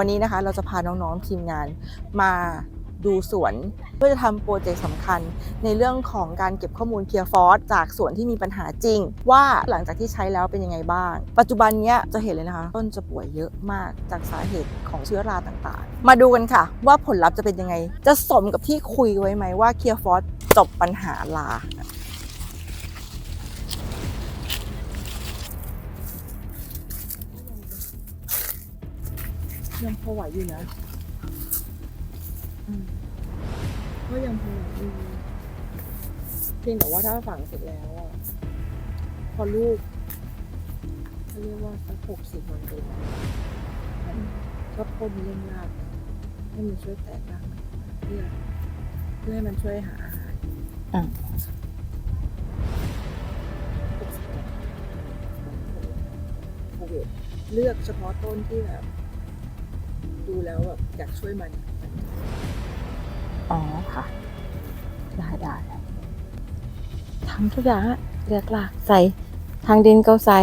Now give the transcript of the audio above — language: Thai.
วันนี้นะคะเราจะพาน้องๆทีมงานมาดูสวนเพื่อจะทำโปรเจกต์สำคัญ ในเรื่องของการเก็บข้อมูลเคียร์ฟอสจากสวนที่มีปัญหาจริง ว่าหลังจากที่ใช้แล้วเป็นยังไงบ้าง ปัจจุบันเนี้ยจะเห็นเลยนะคะ ต้นจะป่วยเยอะมากจากสาเหตุของเชื้อราต่างๆ มาดูกันค่ะ ว่าผลลัพธ์จะเป็นยังไง จะสมกับที่คุยไว้ไหมว่าเคียร์ฟอสจบปัญหาลา ยังพอไหวอยู่นะอืมก็ยังพอไหวอยู่เพียงแต่ว่าถ้าฝังเสร็จแล้วอะพอลูกเขาเรียกว่าสักหกสิบวันเป็นก็พ่นเล่นรากให้มันช่วยแตกรากใหม่เพื่อเพื่อให้มันช่วยหาอาหารอะโควิดเลือกเฉพาะต้นที่แบบ ดูแล้วแบบอยากช่วยมันอ๋อค่ะ ได้ได้ทำทุกอย่างอะเลือกหลากใส่ ทางดินก็ใส่